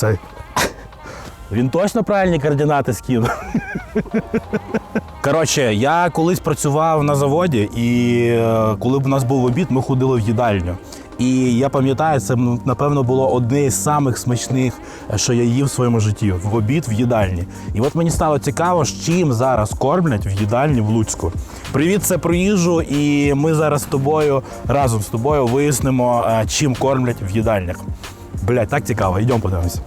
Цей. Він точно правильні координати скинув. Коротше, я колись працював на заводі, і е, коли б у нас був обід, ми ходили в їдальню. І я пам'ятаю, це напевно було одне з самих смачних, е, що я їв в своєму житті в обід в їдальні. І от мені стало цікаво, з чим зараз кормлять в їдальні в Луцьку. Привіт, це про їжу, і ми зараз з тобою разом з тобою вияснимо, е, чим кормлять в їдальнях. Блять, так цікаво, йдемо подивимось.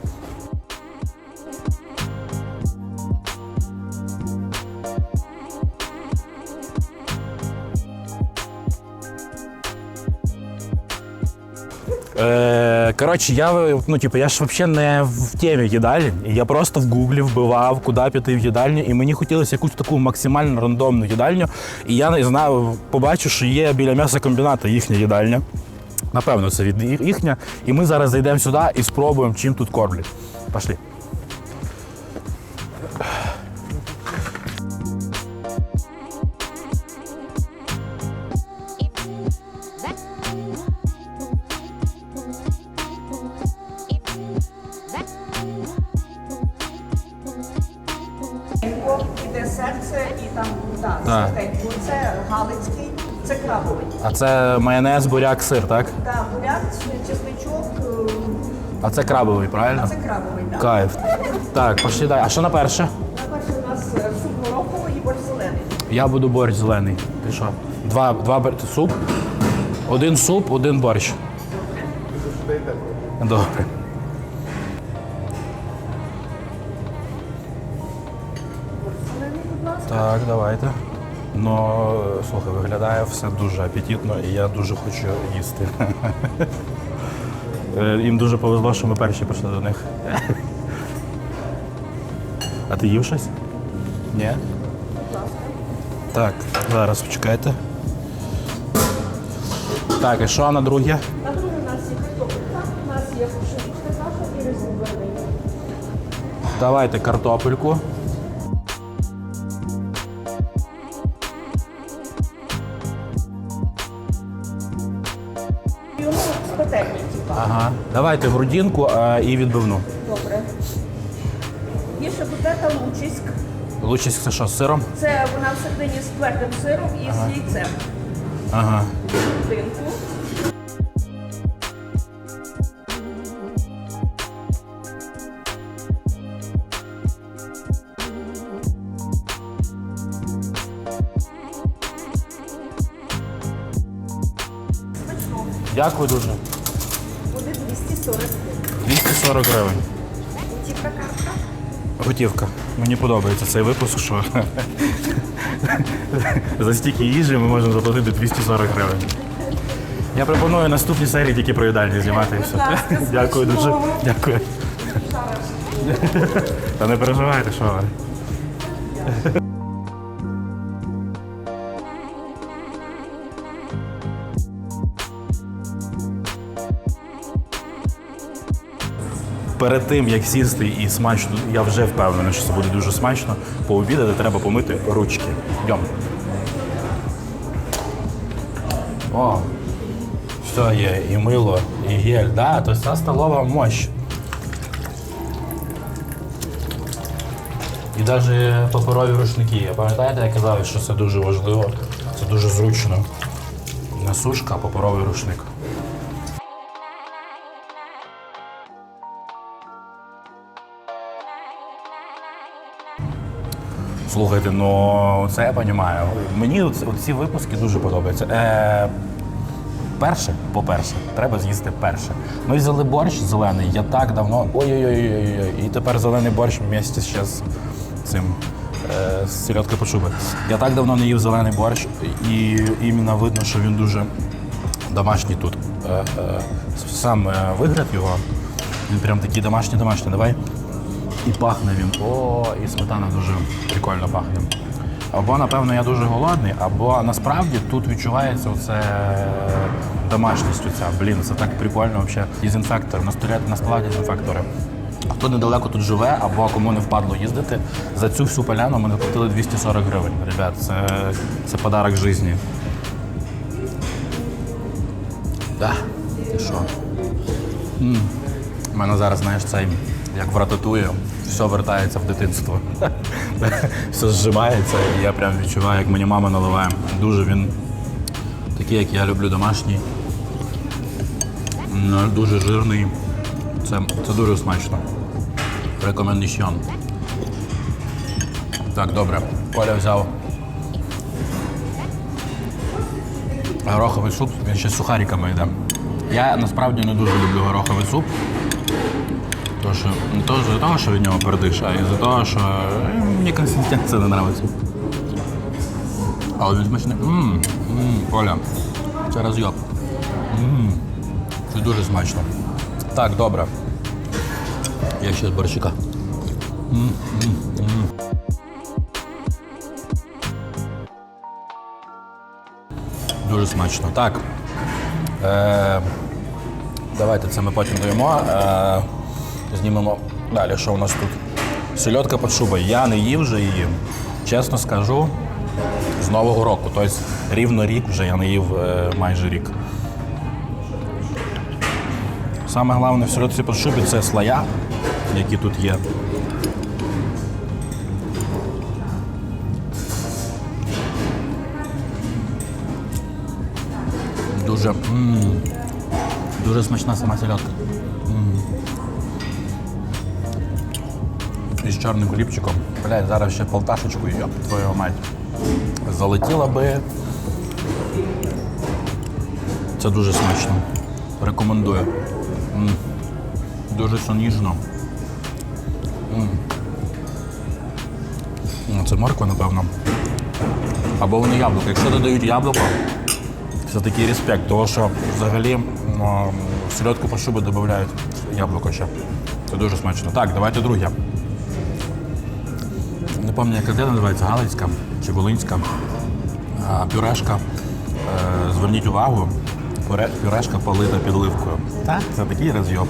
Коротше, я ну, типу, я ж взагалі не в темі їдальні. Я просто в гуглі вбивав, куди піти в їдальню, і мені хотілося якусь таку максимально рандомну їдальню. І я не знаю, побачу, що є біля м'ясокомбінату їхня їдальня. Напевно, це від їхня. І ми зараз зайдемо сюди і спробуємо, чим тут кормлять. Пошли. Це майонез, буряк, сир, так? Да, буряк, чесничок, е, А це крабовий, правильно? це крабовий. Да. Кайф. Так, пошли далі. А що на перше? На перше у нас е, суп гороховий і борщ зелений. Я буду борщ зелений. Ти що? Два, два суп? Один суп, один борщ. Добре. Так, давайте. Ну, слухай, виглядає все дуже апетитно і я дуже хочу їсти. Е, Їм дуже повезло, що ми перші прийшли до них. А ти їв щось? Ні? Так, зараз почекайте. Так, і що на друге? На друге у нас є картопелька, у нас є пшенична каша і резинверний. Давайте картопельку. Давайте грудинку а, і відбивну. Добре. Є ще котлета лучиськ. Лучше це що, з сиром? Це вона всередині з твердим сиром і з яйцем. Ага. Грудинку. Дякую дуже. Буде 240 гривень. 240 гривень. Готівка картка. Готівка. Мені подобається цей випуск, що за стільки їжі ми можемо заплатити 240 гривень. Я пропоную наступні серії тільки про їдальні знімати і все. Дякую дуже. Дякую. Та не переживайте, що ви. Перед тим, як сісти і смачно, я вже впевнений, що це буде дуже смачно. Пообідати треба помити ручки. Йдемо. О, все є, і мило, і гель. Да, то ця столова мощь. І навіть паперові рушники. Я пам'ятаєте, я казав, що це дуже важливо, це дуже зручно. Не сушка, а паперовий рушник. Слухайте, ну це я розумію. Мені ці випуски дуже подобаються. Е, перше, по-перше, треба з'їсти перше. Ми взяли борщ зелений, я так давно. Ой-ой-ой, і тепер зелений борщ вместе ще з цим. е, З. Я так давно не їв зелений борщ, і іменно видно, що він дуже домашній тут. Е, е, Сам е, вигляд його, він прям такий домашній домашній. Давай. І пахне він. О, і сметана дуже прикольно пахне. Або, напевно, я дуже голодний, або насправді тут відчувається оце домашність оця. Блін, це так прикольно взагалі. Дезінфектор, на столі на складі дезінфектори. Хто недалеко тут живе, або кому не впадло їздити, за цю всю поляну ми заплатили 240 гривень. Ребят, це, це подарок житті. Да. Ти що? У мене зараз, знаєш, цей як в рататує, все вертається в дитинство. все зжимається, я прям відчуваю, як мені мама наливає. Дуже він такий, як я люблю домашній. Дуже жирний. Це, це дуже смачно. Рекомендаціон. Так, добре. Коля взяв гороховий суп, він ще з сухариками йде. Я насправді не дуже люблю гороховий суп. Тому що, не то з того, що від нього пердиш, а із-за того, що е, мені консистенція не подобається. Але він смачний. Ммм, ммм, Коля, це розйоб. Ммм, це дуже смачно. Так, добре. Я ще з борщика. Дуже смачно. Так. Е, давайте це ми потім доїмо. Е, знімемо далі, що у нас тут. Сельодка під шубою. Я не їв вже її. Чесно скажу, з Нового року. Тобто рівно рік вже я не їв е, майже рік. Саме головне в сельодці під шубі це слоя, які тут є. Дуже, м, дуже смачна сама сельодка. І з чорним хлібчиком. Блядь, зараз ще полташечку, йоп, твою мать. Залетіла би. Це дуже смачно. Рекомендую. М. Дуже все ніжно. М. Ну, Це морква, напевно. Або вони яблуко. Якщо додають яблуко, це такий респект, тому що взагалі м, в сельодку по додають яблуко ще. Це дуже смачно. Так, давайте друге. Не пам'ятаю, як де називається, Галицька чи Волинська. А, Пюрешка. Е, Зверніть увагу, пюрешка полита підливкою. Так, це такий розйоб.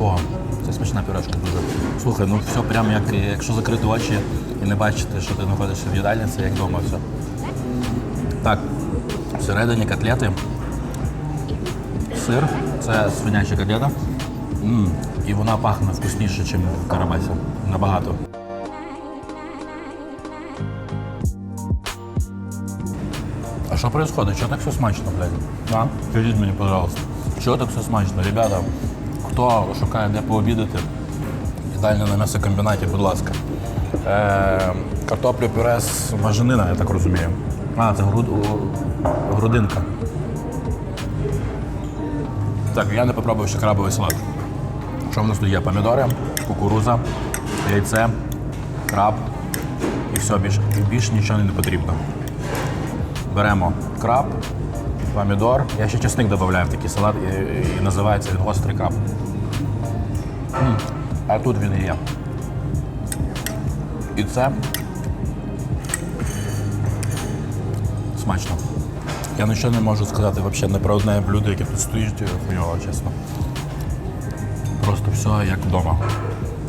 О, це смачна пюрешка дуже. Слухай, ну все прямо як якщо закрити очі і не бачити, що ти знаходишся в їдальні, це як вдома все. Так, всередині котлети. Сир, це свиняча котлета. М, І вона пахне вкусніше, ніж в карабасі. Набагато. А що происходит? Чого так все смачно, блядь? А? Скажіть мені, пожалуйста. Чого так все смачно? Ребята, хто шукає, де пообідати, їдальня на м'ясокомбінаті, будь ласка. Е, картоплю пюре з маженина, я так розумію. А, це груд, грудинка. Так, я не попробував ще крабовий салат. Що в нас тут є? Помідори, кукуруза, яйце, краб і все, більше, більше нічого не потрібно. Беремо краб, помідор. Я ще чесник додаю в такий салат і, і називається він гострий краб. А тут він є. І це смачно. Я нічого не можу сказати взагалі не про одне блюдо, яке тут стоїть хуйово, чесно. Просто все як вдома.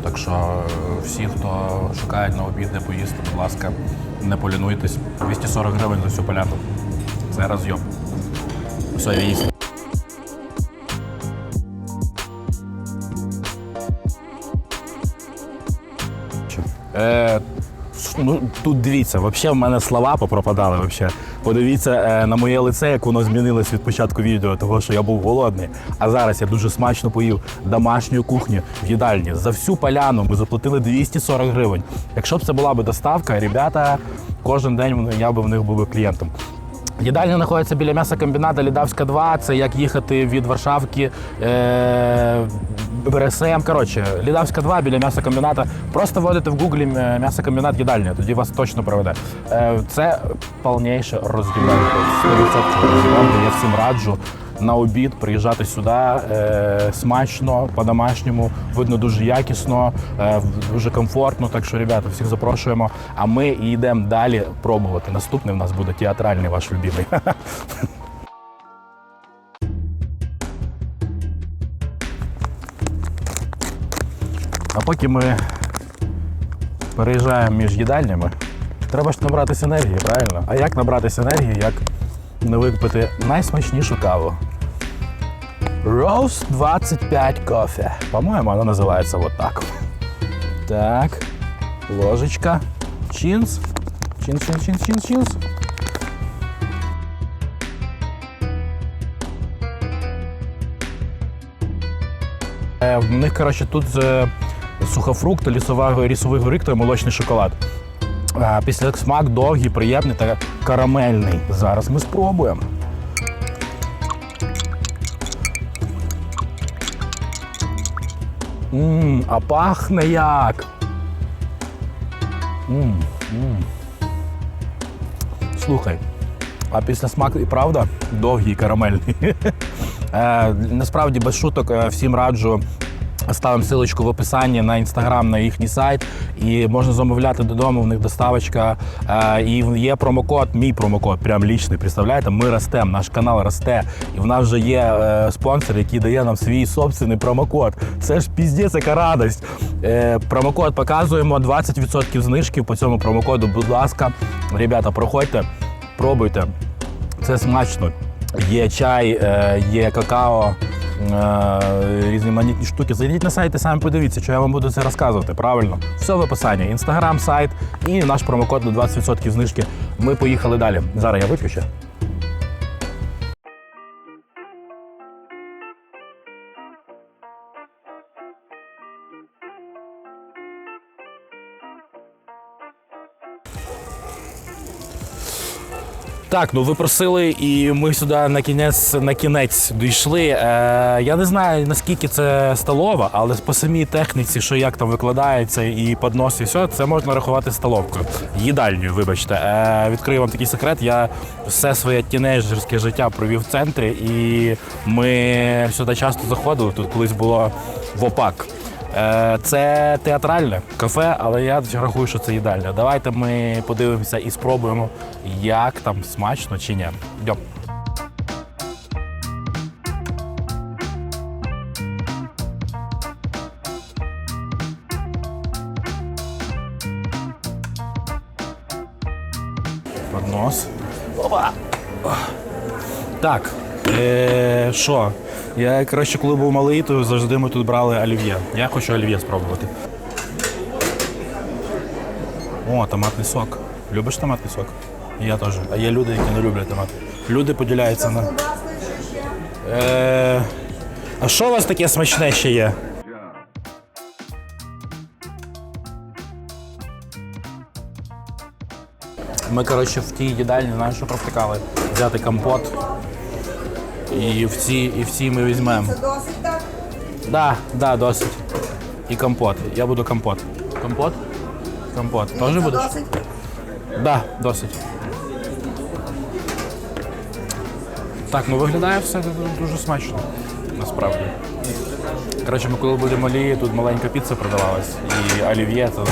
Так що е, всі, хто шукають на обід, де поїсти, будь ласка, не полінуйтесь. 240 гривень за всю поляту. Це розйом. Все, їсти. Е, ну, тут дивіться, взагалі в мене слова попропадали. Вообще. Подивіться е, на моє лице, як воно змінилось від початку відео, того що я був голодний. А зараз я дуже смачно поїв домашню кухню в їдальні. За всю поляну ми заплатили 240 гривень. Якщо б це була б доставка, ребята, кожен день я б в них був клієнтом. Їдальня знаходиться біля м'ясокомбіната Лідавська 2. Це як їхати від Варшавки е, БРСМ. Коротше, Лідавська 2 біля м'ясокомбіната. Просто вводите в гуглі е, м'ясокомбінат їдальня, тоді вас точно проведе. Е, це повніше роз'їбанка. 100% Я всім раджу на обід приїжджати сюди е, смачно, по-домашньому, видно дуже якісно, е, дуже комфортно. Так що, ребята, всіх запрошуємо. А ми йдемо далі пробувати. Наступний в нас буде театральний ваш любимий. А поки ми переїжджаємо між їдальнями, треба ж набратися енергії, правильно? А як набратися енергії, як не випити найсмачнішу каву? Rose 25 кофе. По-моему, оно называется вот так. Так, ложечка. Чинс. Чинс, чинс, чинс, чинс, чинс. Е, В них, коротше, тут е, сухофрукти, лісовий горик та молочний шоколад. Після смак довгий, приємний карамельний. Зараз ми спробуємо. Мм, а пахне як. М, м. Слухай, а після смак і правда довгий карамельний. Е, насправді, без шуток, е, всім раджу. Ставимо силочку в описанні на інстаграм, на їхній сайт, і можна замовляти додому. В них доставочка. Е, і є промокод, мій промокод, прям лічний. Представляєте, ми ростемо, наш канал росте. І в нас вже є е, спонсор, який дає нам свій собственний промокод. Це ж піздець, яка радость. Е, промокод показуємо 20% знижки по цьому промокоду. Будь ласка, ребята, проходьте, пробуйте. Це смачно. Є чай, є какао, різноманітні штуки. Зайдіть на сайт і самі подивіться, що я вам буду це розказувати. Правильно? Все в описанні. Інстаграм, сайт і наш промокод на 20% знижки. Ми поїхали далі. Зараз я вип'ю Так, ну ви просили, і ми сюди на кінець на кінець дійшли. Е, я не знаю наскільки це столова, але по самій техніці, що як там викладається, і поднос, і все, це можна рахувати столовкою. Їдальнею, вибачте. Е, відкрию вам такий секрет. Я все своє тінейджерське життя провів в центрі, і ми сюди часто заходили. Тут колись було в ОПАК. Е, Це театральне кафе, але я рахую, що це їдальня. Давайте ми подивимося і спробуємо, як там смачно чи ні. Йдем. Поднос. Опа! Так, е, що? Я, коротше, коли був малий, то завжди ми тут брали олів'є. Я хочу олів'є спробувати. О, томатний сок. Любиш томатний сок? Я теж. А є люди, які не люблять томат. Люди поділяються на. Е, а що у вас таке смачне ще є? Ми, коротше, в тій їдальні, знаєш, що провтикали? Взяти компот. І в ці, і в ці ми візьмемо. Це досить так? Да, да, досить. І компот. Я буду компот. Компот? Компот. Теж будеш? досить? Да, досить. Так, ну виглядає все дуже смачно, насправді. Коротше, ми коли були малі, тут маленька піца продавалась, і олів'є це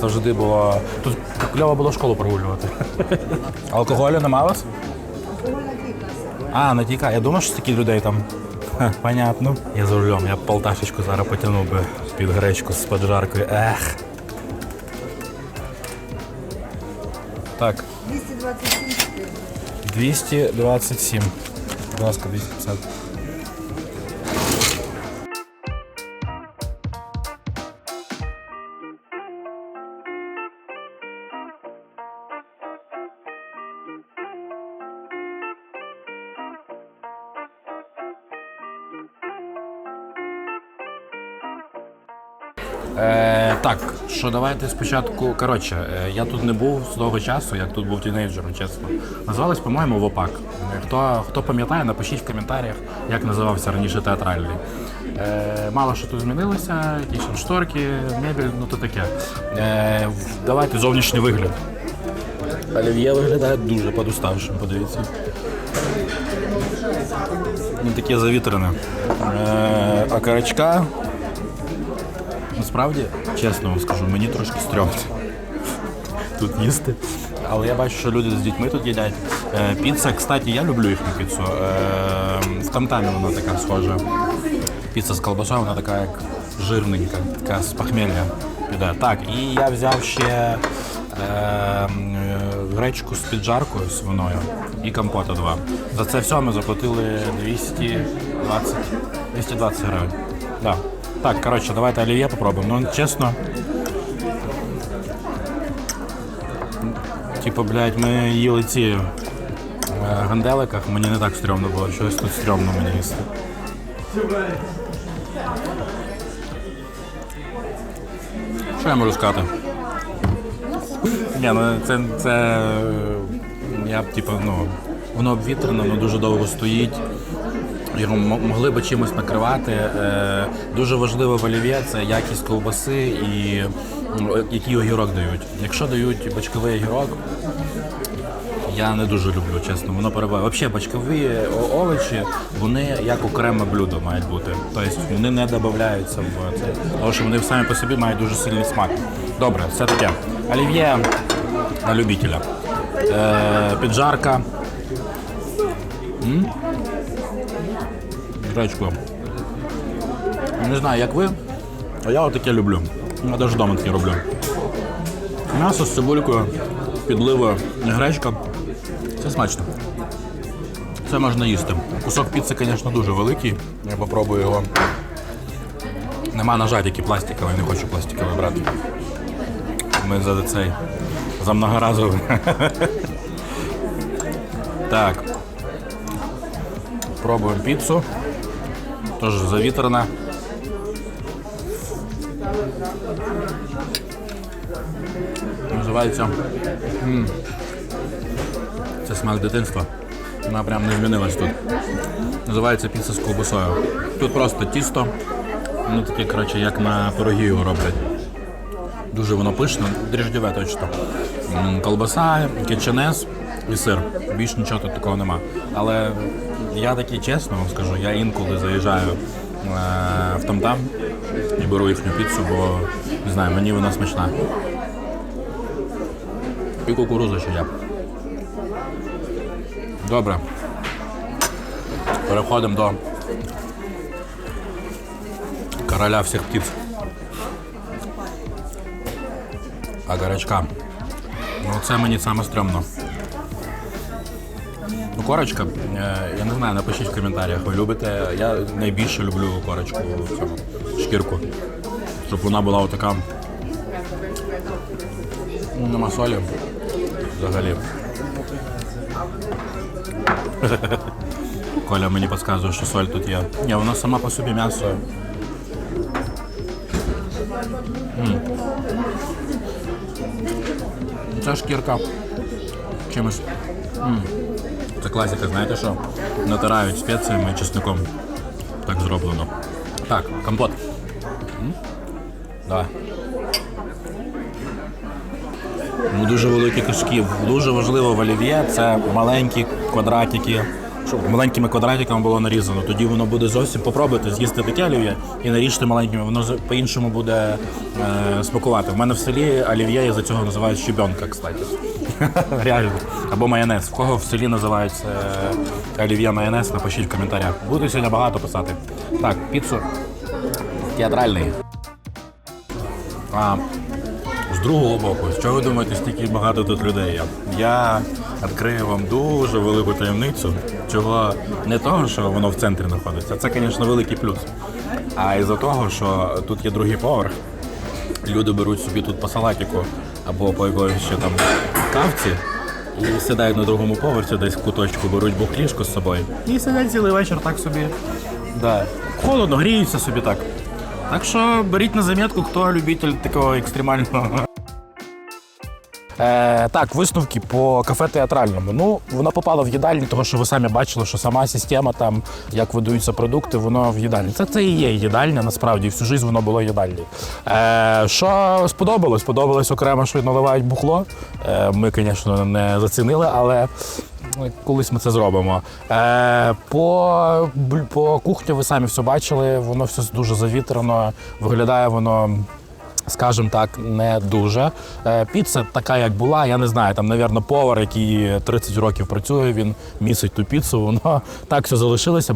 завжди було. Тут кльово було школу прогулювати. Алкоголю нема вас? А, натіка. Я думав, що такі людей там. Ха, понятно. Я за рулем, я б полташечку зараз потягнув би під гречку з поджаркою. Ех. Так, 227 227. Будь ласка, 250. Е, так, що давайте спочатку. Коротше, е, я тут не був з того часу, як тут був тінейджером, чесно. Називалось, по-моєму, ВОПАК. Хто, хто пам'ятає, напишіть в коментарях, як називався раніше театральний. Е, мало що тут змінилося, якісь шторки, мебель, ну то таке. Е, давайте зовнішній вигляд. Олів'є виглядає дуже подуставшим, подивіться. Він таке завітрене. Е, карачка Насправді, чесно вам скажу, мені трошки стрьомно тут їсти. Але я бачу, що люди з дітьми тут їдять. Е, піца, кстати, я люблю їхню піцу. Е, в тамтамі вона така схожа. Піца з колбасою, вона така як жирненька, така з похмілля піде. Так, і я взяв ще е, е, гречку з піджаркою свиною. і компота два. За це все ми заплатили 220, 220 гривень. Да. Так, коротше, давайте олів'є попробуємо. Ну, чесно. Типу, блядь, ми їли ці е, ганделиках, мені не так стрьомно було, щось тут стрьомно мені їсти. Що я можу сказати? Ні, ну це, це е, я б типу, ну, воно обвітрено, воно дуже довго стоїть. Його могли би чимось накривати. Е, дуже важливо в олів'є це якість ковбаси і який огірок дають. Якщо дають бачковий огірок, я не дуже люблю, чесно. Воно перебуває. Взагалі, бачкові овочі, вони як окреме блюдо мають бути. Тобто вони не додаються в це. Тому що вони самі по собі мають дуже сильний смак. Добре, все таке. Олів'є на любителя. Е, піджарка. М? Гречку. Не знаю, як ви, а я отаке люблю. Я навіть вдома таке роблю. М'ясо з цибулькою, підливою, гречка. Це смачно. Це можна їсти. Кусок піци, звісно, дуже великий. Я попробую його. Нема ножа, тільки пластиковий, не хочу пластиковий брати. Ми за цей. За многоразовий. Так. Пробуємо піцу. Теж завітрена. Називається. м, Це смак дитинства. Вона прям не змінилась тут. Називається піца з ковбасою. Тут просто тісто. Воно таке, коротше, як на пирогі його роблять. Дуже воно пишне, дріждьове точно. Колбаса, кетченес і сир. Більш нічого тут такого нема. Але я такий чесно вам скажу, я інколи заїжджаю е, в там-там і беру їхню піцу, бо не знаю, мені вона смачна. І кукуруза ще є. Добре. Переходимо до короля всіх птиць. Агарачка. Ну, це мені саме стрьомно. Корочка, е, я не знаю, напишіть в коментарях, ви любите. Я найбільше люблю корочку в цьому шкірку. Щоб вона була отака. Нема солі. Взагалі. Коля мені підказує, що соль тут є. Ні, вона сама по собі м'ясо. Ця шкірка чимось. Класика, знаєте що? Натирають спеціями і чесником. Так зроблено. Так, компот. М? Ну, дуже великі кишки. Дуже важливо в олів'є це маленькі квадратики. Щоб маленькими квадратиками було нарізано. Тоді воно буде зовсім попробуйте з'їсти таке олів'є і наріжте маленькими, воно по-іншому буде е, смакувати. В мене в селі олів'є із-за цього називають щебенка, кстати. Реально. Або майонез. В кого в селі називають е, олів'є майонез, напишіть в коментарях. Буду сьогодні багато писати. Так, піцу театральний. А, з другого боку, що ви думаєте, стільки багато тут людей? Я відкрию вам дуже велику таємницю, чого не того, що воно в центрі знаходиться. Це, звісно, великий плюс. А із-за того, що тут є другий поверх, люди беруть собі тут по салатику або по якоїсь ще там кавці. І сідають на другому поверсі, десь в куточку, беруть бухлішку з собою. І сидять цілий вечір так собі. Да. Холодно, гріються собі так. Так що беріть на замітку, хто любитель такого екстремального. Е, так, висновки по кафе театральному. Ну, воно попало в їдальню, тому що ви самі бачили, що сама система там, як видаються продукти, воно в їдальні. Це, це і є їдальня, насправді, всю життя воно було їдальнею. Е, що сподобалось? Сподобалось окремо, що наливають бухло. Е, ми, звісно, не зацінили, але колись ми це зробимо. Е, по, по кухні ви самі все бачили, воно все дуже завітрено, виглядає воно скажімо так, не дуже. Е, Піца така, як була. Я не знаю, там, навірно, повар, який 30 років працює, він місить ту піцу, воно так все залишилося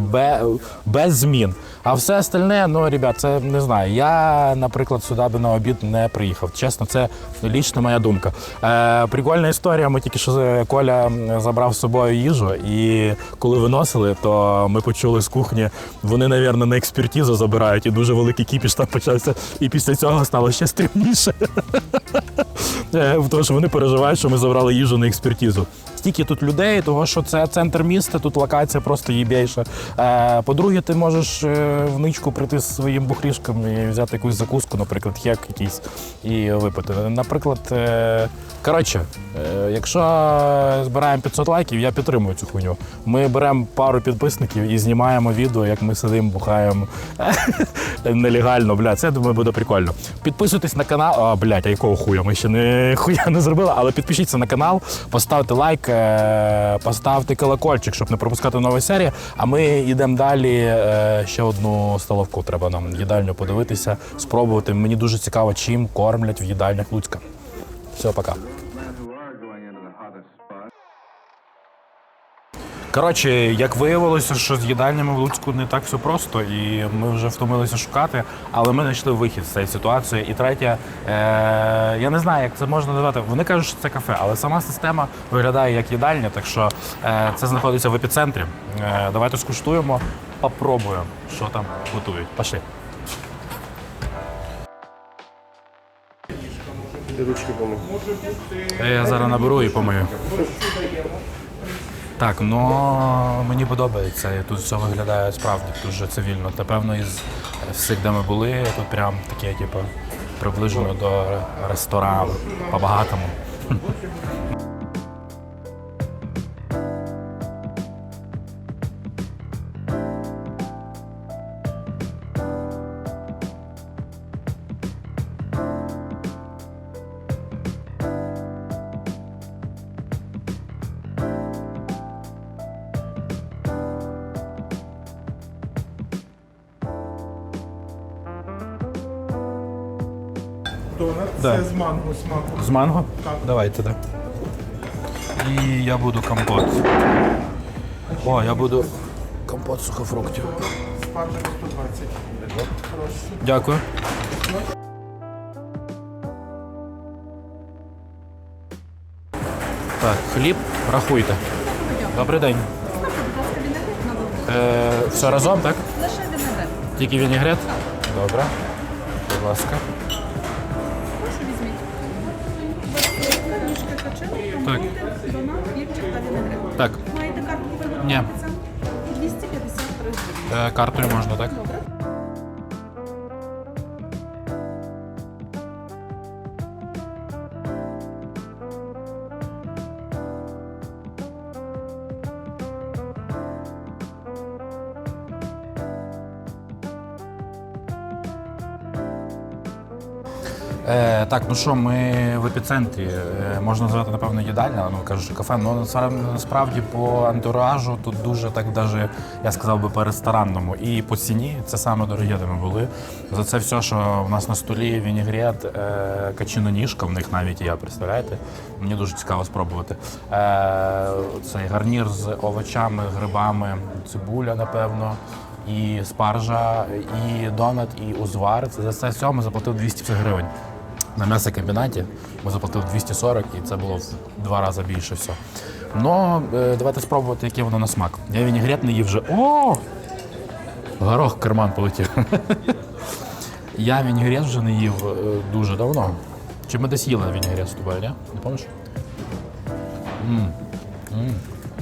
без змін. А все остальне, ну, ребят, це не знаю. Я, наприклад, сюди би на обід не приїхав. Чесно, це лічна моя думка. Е, прикольна історія. Ми тільки що е, Коля забрав з собою їжу, і коли виносили, то ми почули з кухні, вони, навірно, на експертизу забирають, і дуже великий кіпіш там почався. І після цього стало ще стрімніше. Е, Тому що вони переживають, що ми забрали їжу на експертизу. Стільки тут людей, того що це центр міста, тут локація просто їбейша. Е, По-друге, ти можеш е, в ничку прийти з своїм бухрішком і взяти якусь закуску, наприклад, хек якийсь, і випити. Наприклад, коротше, якщо збираємо 500 лайків, я підтримую цю хуйню. Ми беремо пару підписників і знімаємо відео, як ми сидимо, бухаємо нелегально. Бля, це думаю буде прикольно. Підписуйтесь на канал. А, блядь, а якого хуя? Ми ще не хуя не зробили, але підпишіться на канал, поставте лайк, е, поставте колокольчик, щоб не пропускати нові серії. А ми йдемо далі. Е, Ще одну столовку треба нам їдальню подивитися, спробувати. Мені дуже цікаво, чим кормлять в їдальнях Луцька. Все, пока. Коротше, як виявилося, що з їдальнями в Луцьку не так все просто, і ми вже втомилися шукати, але ми знайшли вихід з цієї ситуації. І третє, е, я не знаю, як це можна назвати. Вони кажуть, що це кафе, але сама система виглядає як їдальня, так що е, це знаходиться в епіцентрі. Е, давайте скуштуємо, попробуємо, що там готують. Пошли. Е, Я зараз наберу і помию. Так, ну мені подобається. І Тут все виглядає справді дуже цивільно. Та певно, із всіх, де ми були, тут прям таке, типу, приближено до ресторану по-багатому. Манго? Давайте, так. І я буду компот. О, я буду компот сухофруктів. Спаржик 120. Дякую. Так, хліб, рахуйте. Добрий день. Е, все разом, так? Лише виноград. Тільки вінігрет? Добре. Будь ласка. Ні. 253 гривні. е, картою можна, так? Так, ну що, ми в епіцентрі. Е, можна назвати, напевно, їдальня, ну кажуть, що кафе. Ну насправді- по антуражу тут дуже так, даже, я сказав би, по-ресторанному. І по ціні це саме дороге, де ми були. За це все, що в нас на столі вінігрет, е, качино ніжка, в них навіть є, представляєте? Мені дуже цікаво спробувати. Е, цей гарнір з овочами, грибами, цибуля, напевно. І спаржа, і донат, і узвар. За це все заплатив 250 гривень. На м'ясокомбінаті ми заплатили 240, і це було в два рази більше все. Ну, давайте спробувати, яке воно на смак. Я вінігрет не їв вже. О! Горох в карман полетів. Я вінігрет вже не їв е, дуже давно. Чи ми десь їли вінігрет з тобою, ні? Не пам'ятаєш?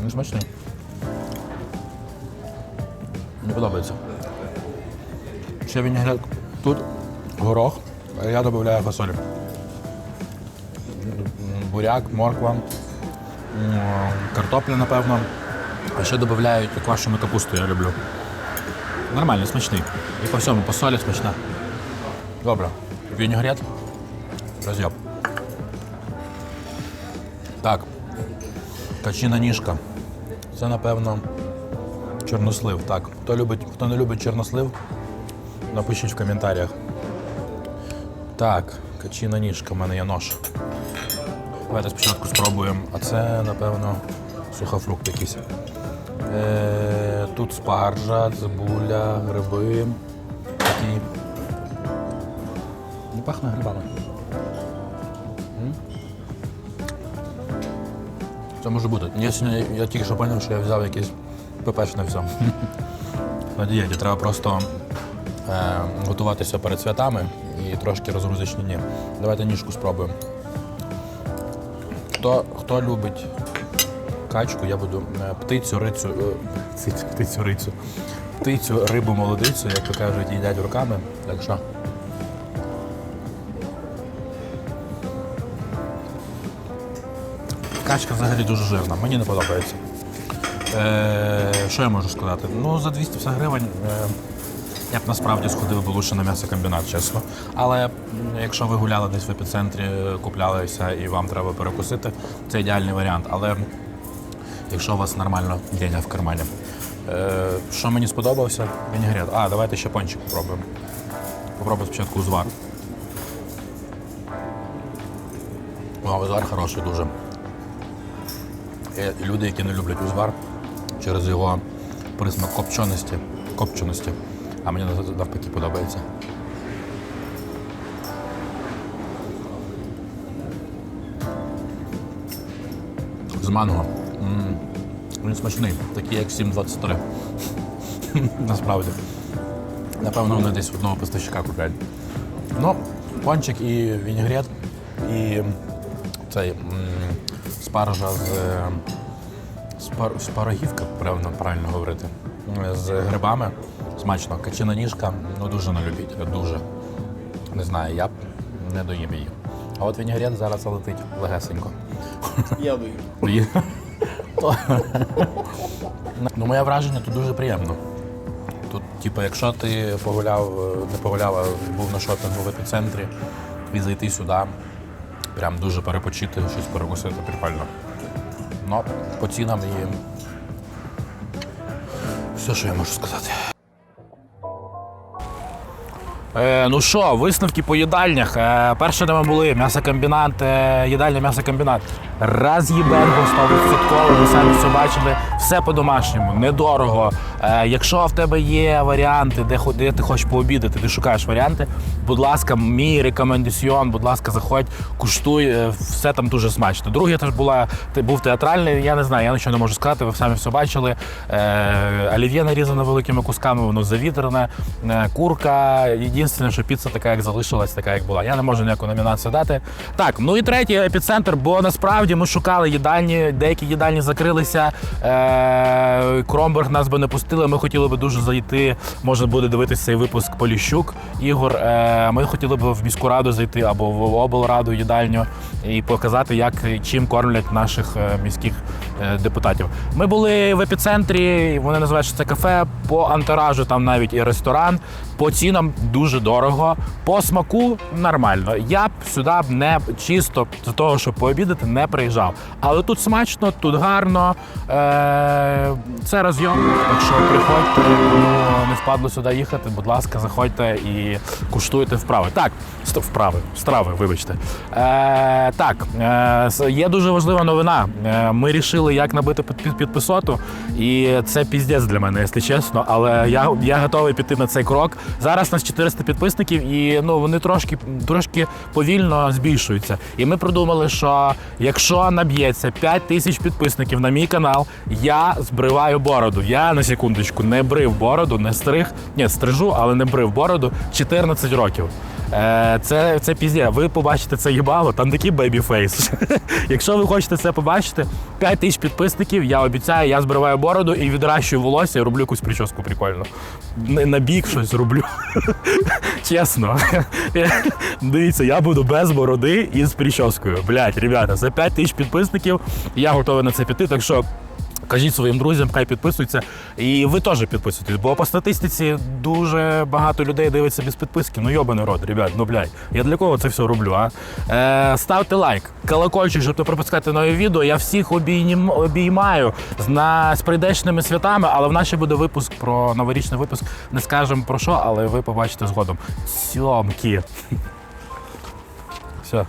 Він смачний. Мені подобається. Ще вінігрет. Тут горох, я додаю фасолі. Буряк, морква, картопля, напевно. А ще додають квашену капусту, я люблю. Нормальний, смачний. І по всьому, по солі смачна. Добре. Вінігрет. Роз'єб. Так. Качина ніжка. Це, напевно, чорнослив. Так. Хто, любить, хто не любить чорнослив, напишіть в коментарях. Так, качина ніжка, в мене є нож. Давайте спочатку спробуємо. А це, напевно, сухофрукт якийсь. Е, тут спаржа, цибуля, гриби. Такі. Не пахне грибами. Це може бути. Я, я тільки що зрозумів, що я взяв якийсь пепешне все. На дієті треба просто готуватися перед святами і трошки розгрузочні. Давайте ніжку спробуємо. Хто, хто любить качку, я буду е, птицю, рицю, е, птицю, птицю, рицю, птицю, рибу, молодицю, як то кажуть, їдять руками. Так що. Качка взагалі дуже жирна, мені не подобається. Е, що я можу сказати? Ну, за 250 гривень е, я б насправді сходив би лише на м'ясокомбінат, чесно. Але якщо ви гуляли десь в епіцентрі, куплялися і вам треба перекусити, це ідеальний варіант. Але якщо у вас нормально деньги в кармані. Е, що мені сподобався? Вінігрет. А, давайте ще пончик попробуємо. Попробуємо спочатку узвар. О, узвар хороший дуже. Є люди, які не люблять узвар через його присмак копченості, копченості. А мені нав- навпаки подобається. З манго. М, Він смачний, такий як 7,23. Насправді. Напевно, вони десь одного поставщика купляють. Ну, пончик і вінігрет, і цей м, спаржа з е, спар, спарогівка, правильно, правильно говорити. З грибами. Смачно. Качина ніжка, ну дуже на любителя, дуже. Не знаю, я б не доїм її. А от вінігрет зараз летить легесенько. Я. То- Ну, моє враження тут дуже приємно. Тут, типу, якщо ти погуляв, не погуляв, а був на шопінгу в епіцентрі і зайти сюди, прям дуже перепочити, щось перекусити, прикольно. Ну, по цінам і все, що я можу сказати. Е, ну що, висновки по їдальнях. Е, перше, де ми були, м'ясокомбінат, е, їдальня м'ясокомбінат. Раз їбенго 100%, ви самі все бачили. Все по-домашньому, недорого. Е, якщо в тебе є варіанти, де, хо- де ти хочеш пообідати, ти шукаєш варіанти, будь ласка, мій рекомендаціон, будь ласка, заходь, куштуй, е, все там дуже смачно. Друге теж була, ти був театральний, я не знаю, я нічого не можу сказати, ви самі все бачили. Е, олів'є нарізане великими кусками, воно завітрене, курка. Єдине, що піца така, як залишилась, така, як була. Я не можу ніяку номінацію дати. Так, ну і третє епіцентр, бо насправді ми шукали їдальні, деякі їдальні закрилися. Е, Кромберг нас би не пустили. Ми хотіли би дуже зайти. Може буде дивитися цей випуск Поліщук. Ігор. Е, ми хотіли б в міську раду зайти або в облраду їдальню і показати, як чим кормлять наших е, міських депутатів. Ми були в епіцентрі. Вони називають що це кафе. По антуражу там навіть і ресторан. По цінам дуже дорого. По смаку нормально. Я б сюди б не чисто з того, щоб пообідати, не приїжджав. Але тут смачно, тут гарно. Е, це розйом. Так що приходьте, кому не впадло сюди їхати. Будь ласка, заходьте і куштуйте вправи. Так, вправи, страви, вибачте. Е, так, е, є дуже важлива новина. Е, ми рішили, як набити під- під- підписоту, і це піздець для мене, якщо чесно. Але я, я готовий піти на цей крок. Зараз нас 400 підписників, і ну вони трошки, трошки повільно збільшуються. І ми придумали, що якщо наб'ється 5 тисяч підписників на мій канал, я збриваю бороду. Я на секундочку не брив бороду, не стриг. Ні, стрижу, але не брив бороду 14 років. Е, Це, це пізде. Ви побачите це їбало, там такий бейбіфейс. Якщо ви хочете це побачити, 5 тисяч підписників, я обіцяю, я збриваю бороду і відращую волосся і роблю якусь прическу прикольну. На бік щось роблю. Чесно. Дивіться, я буду без бороди і з прическою. Блять, ребята, за 5 тисяч підписників я готовий на це піти, так що. Кажіть своїм друзям, хай підписуються. І ви теж підписуйтесь, бо по статистиці дуже багато людей дивиться без підписки. Ну йобаний рот, ребят, ну блядь. Я для кого це все роблю, а? Е, ставте лайк, колокольчик, щоб не пропускати нові відео. Я всіх обійнім, обіймаю на, з прийдешними святами, але в нас ще буде випуск про новорічний випуск. Не скажемо про що, але ви побачите згодом. Сьомки. Все.